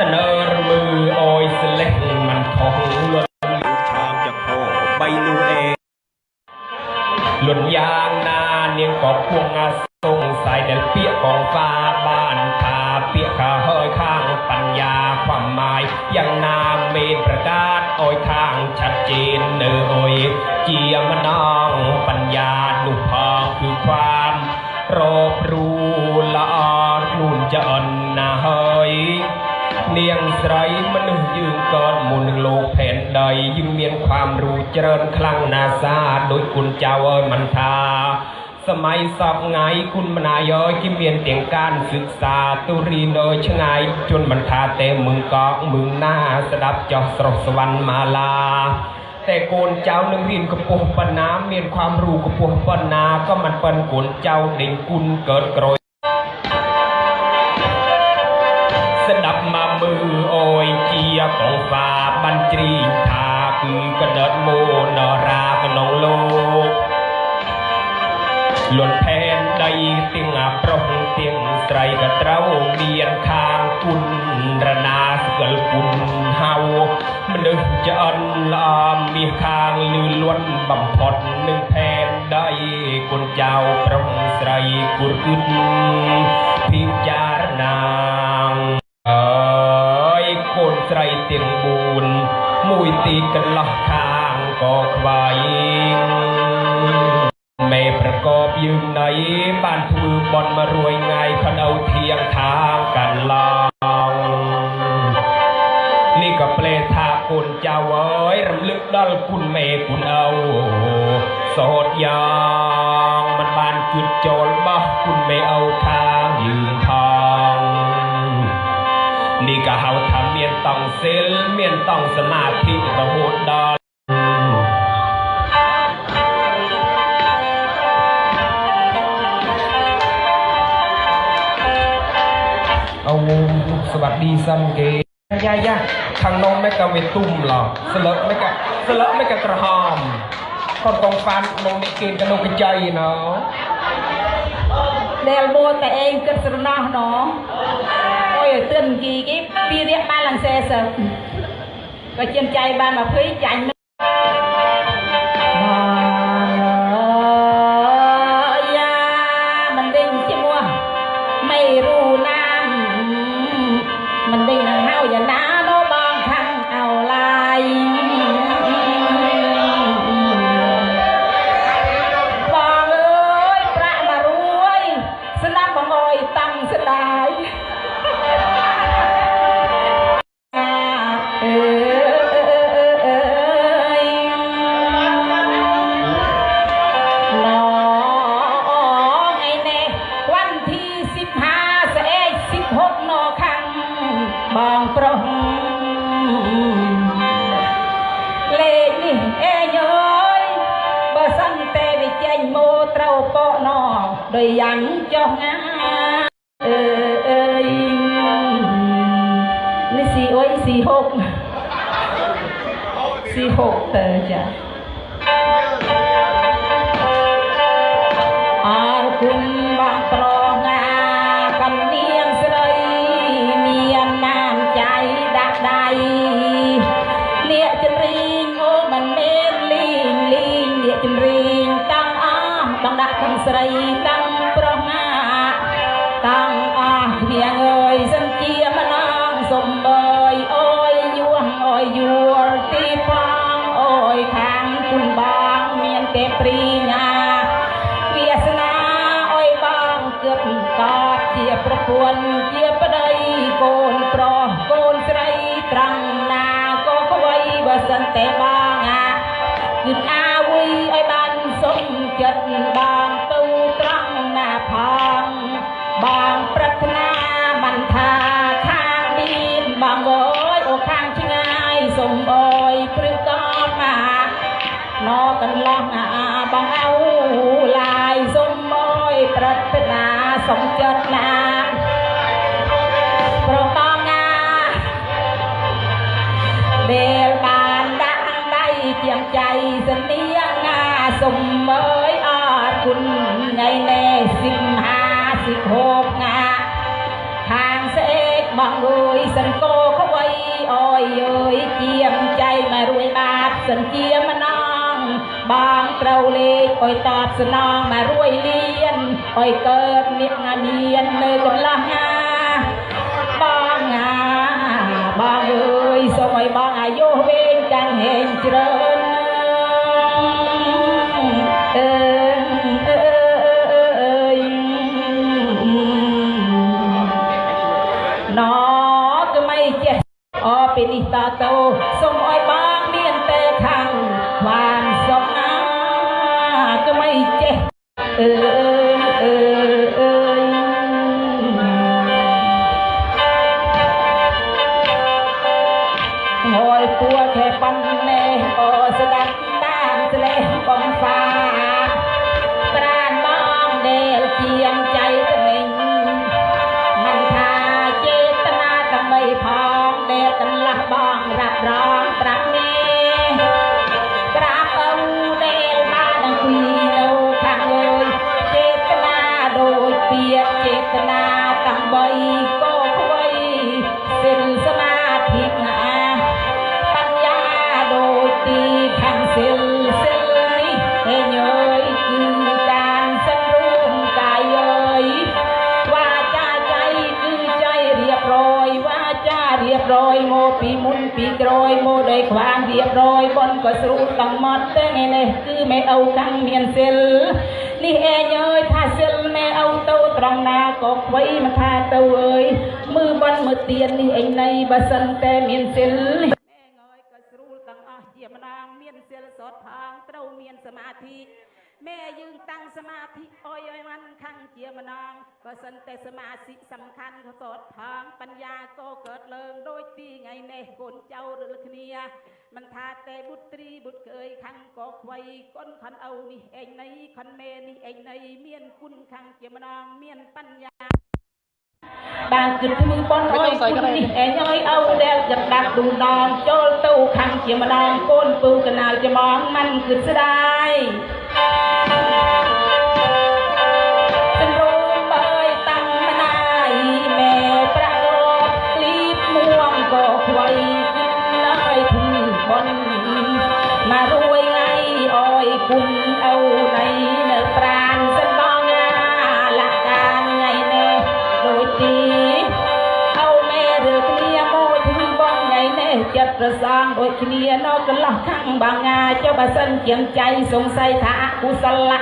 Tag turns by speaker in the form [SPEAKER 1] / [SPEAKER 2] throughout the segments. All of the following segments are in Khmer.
[SPEAKER 1] តនើរមើអយស្លេះមិនខុសលត់
[SPEAKER 2] ឆោមចកោបីលូអេ
[SPEAKER 1] លន់យ៉ាងណានាងក៏គួងអាសងស័យដែលពាក្យកងฟ้าបានថាពាក្យខាហើយខាងបញ្ញាความหมายយ៉ាងណាមេនប្រកាសអយខាងชัดเจนនៅអយជាម្ដងបញ្ញានោះផងគឺความរបរូល្អខ្លួនចអនណាហើយ เนียงใสมนุษย์ยืงก่อนมุนโลกแผ่นใดยิ่งมียนความรู้เจริญคลังนาซาโดยคุณเจ้าเอ๋ยมันทาสมัยสอบไงคุณมนายอยกิเมียนเตียงการศึกษาตุรีโดยชงายจนมันทาเต็มมึงกอกมึงหน้าสดับจอสรบสวรรค์มาลาแต่โกนเจ้าหนึ่งเรีนกระปุกปน้ำเมียนความรู้กระปุกปนนาก็มันเป็นโกนเจ้าเด็งกุลเกิดกรอย បានជ្រីងថាគឺកណិតមោនរាក្នុងលោកលន់ផែនដីទាំងអាប្រុសទាំងស្រីក៏ត្រូវមានខាងគុណរណាស្គលគុណហៅមនុស្សឆ្អិនល្អមាសខាងលឺលន់បំផុតនឹងផែនដីគុណចៅប្រុសស្រីគួរគិតពិចារណា 4មួយទីកន្លោះខាងក៏ខ្វាយមេប្រកបយើងណៃបានធ្វើបន់មករួយថ្ងៃខណៅធៀងខាងកន្លងនេះក៏ផ្លេថាកូនចៅអើយរំលឹកដល់គុណមេគុណឪសោតយ៉ាងមិនបានគិតចូលបោះគុណមេឪខា ង់សិលមានតង់សមាធិរហូតដល់អូสวัสดีសិនគេយ៉ាយ៉ាខាងនំនេះក៏វាទុំឡោះស្លឹកនេះក៏ស្លឹកនេះក៏ក្រហមកូនកងហ្វាននំនេះគេក៏នោះកញ្ចៃណោ
[SPEAKER 3] ដែលមួតែឯងគិតស្រណោះណ អើយទិនគីគេពីរយៈបានឡើងសេសើក៏ចិនចៃបាន20ចាញ់ ណដោយយ៉ាងចុះណាអើអើយនេះស៊ីអុយស៊ីហុ ព្រីណាវាសនាអូយបងគិតកតជាប្រពន្ធជាប្តីកូនប្រុសកូនស្រីត្រង់ណាក៏ខ្វៃបើសិនតែបងអាគិតអាវីឲ្យបានសុខចិត្តបងទៅត្រង់ណាផងបងប្រាថ្នាបានថាខាងមានបងអើយអូខាងឆ្ងាយសុំអើ បងអោឡាយសុំមកប្រាថ្នាសុំចិត្តណាប្រកងណាដែលបានដាក់ដៃជាងใจសនាងាសុំអើយអរគុណថ្ងៃនេះសិមហាសិហកងាខាងសេកបងអើយសិនកោខ្វៃអើយអើយជាងใจមករួយបាបសិនជាមណា ងត្រូវលេខអុយតបស្នងមករួយលៀនអុយកើតអ្នកងាមាននៅកន្លះងាបងងាបងអើយសូមឲ្យបងអាយុវែងកាំងហេងច្រើនអើអើអើយណក៏មិនចេះអពីនេះតទៅសូមឲ្យ ផាប្រានបងដែលជាងใจត្មិញមិនថាចេតនាដើម្បីផងដែលកន្លះបងរាប់រងប្រាប់នេះ ទាំ ពីមុនពីក្រោយមកដោយខ្វាងរៀបរយបនក៏ស្រួលទាំងមាត់តែថ្ងៃនេះគឺមេអូខាងមានសិលនេះឯងអើយថាសិលមេអូទៅត្រង់ណាក៏ខ្វៃមិនថាទៅអើយមើលបនមើលទៀននេះឯងនៃបើសិនតែមានសិលនេះមេងើយក៏ស្រួលទាំងអស់ជាម្ដងមានសិលសតផងត្រូវមានសមាធិ មេយើងតាំងសមាធិអុយឲ្យมันខាងជាម្ដងបើសិនតែសមាធិសំខាន់ក៏សតផងបញ្ញាក៏កើតឡើងដូចទីថ្ងៃនេះកូនចៅរលគ្នាមិនថាតែបុត្រីបុត្រកើយខាងក៏ខ្វៃកូនខនឪនេះឯងនៃខនមេនេះឯងនៃមានគុណខាងជាម្ដងមានបញ្ញា បានគិតធ្វើបនអើយគុណនេះឯងអើយអោដែលចង្ដាប់ដុំដងចូលទៅខាងជាម្ដងកូនពូកណាលច្បងมันគិតស្ដាយសំរុំបើយតាំងម្ដាយមេប្រាក់រត់គ្លីបមួងក៏ខ្វៃគិតឡើយធ្វើបនមករួយថ្ងៃអើយគុណ ប្រសងដូចគ្នានៅកន្លោះខាងបាងាចុះបើសិនជាងចៃសង្ស័យថាអកុសលៈ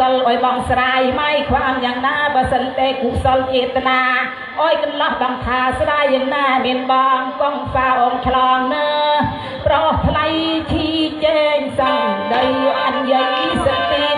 [SPEAKER 3] កលអុយបងស្រាយម៉ៃខ្វាមយ៉ាងណាបើសិនទេកុសលចេតនាអុយកន្លោះបងថាស្រាយយ៉ាងណាមានបងកងហ្វាអូនឆ្លងណើប្រោះថ្លៃឈីចេញសំដីអញ្ញៃសតិ